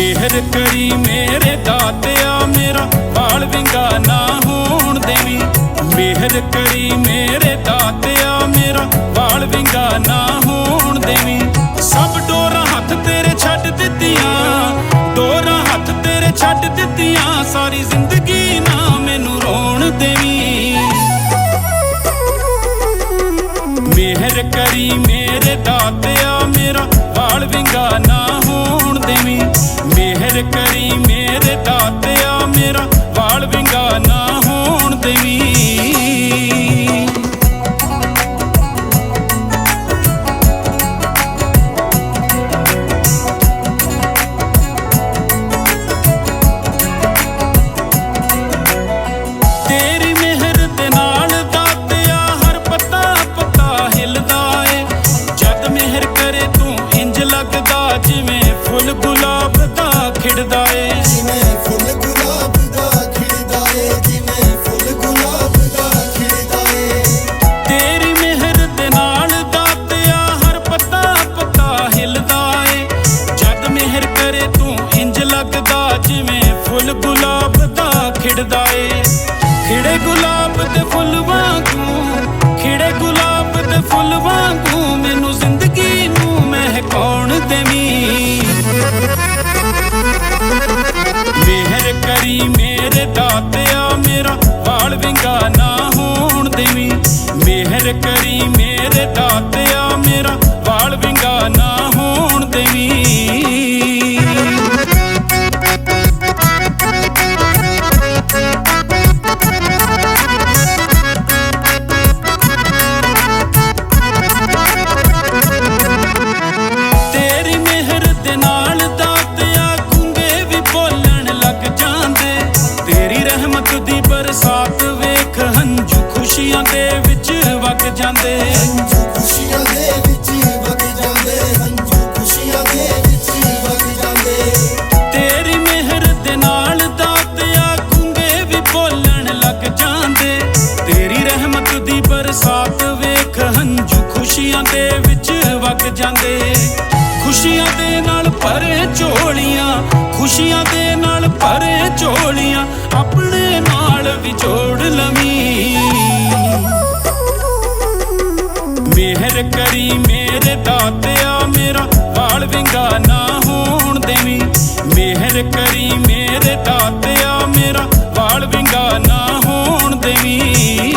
ਮਿਹਰ ਕਰੀ ਮੇਰੇ ਦਾਤਿਆ ਮੇਰਾ ਬਾਲ ਵਿੰਗਾ ਨਾ ਹੋਣ ਦੇਵੀ। ਮਿਹਰ ਕਰੀ ਮੇਰੇ ਦਾਤਿਆ ਮੇਰਾ ਬਾਲ ਵਿੰਗਾ ਨਾ ਹੋਣ ਦੇਵੀ। ਸਭ ਡੋਰਾ ਹੱਥ ਤੇਰੇ ਛੱਡ ਦਿੱਤੀਆਂ, ਡੋਰਾ ਹੱਥ ਤੇਰੇ ਛੱਡ ਦਿੱਤੀਆਂ, ਸਾਰੀ ਜ਼ਿੰਦਗੀ ਨਾ ਮੈਨੂੰ ਰੋਣ ਦੇਵੀ। ਮਿਹਰ ਕਰੀ ਮੇਰੇ ਦਾਤੇ eyes ਦੇ ਵਿੱਚ ਵਗ ਜਾਂਦੇ। ਖੁਸ਼ੀਆਂ ਦੇ ਵਿੱਚ ਤੇਰੀ ਮਿਹਰ ਨਾਲ ਦਾਤਿਆ ਰਹਿਮਤ ਦੀ ਬਰਸਾਤ ਵੇਖ ਹੰਝੂ ਖੁਸ਼ੀਆਂ ਦੇ ਵਿੱਚ ਵਗ ਜਾਂਦੇ। ਖੁਸ਼ੀਆਂ ਦੇ ਨਾਲ ਭਰੇ ਝੋਲੀਆਂ ਖੁਸ਼ੀਆਂ ਦੇ ਨਾਲ ਭਰੇ ਝੋਲੀਆਂ ਆਪਣੇ ਨਾਲ ਵੀ ਜੋੜ ਮਿਹਰ ਕਰੀ ਮੇਰੇ ਦਾਤਿਆ ਮੇਰਾ ਵਾਲ ਵਿੰਗਾ ਨਾ ਹੋਣ ਦੇਵੀ।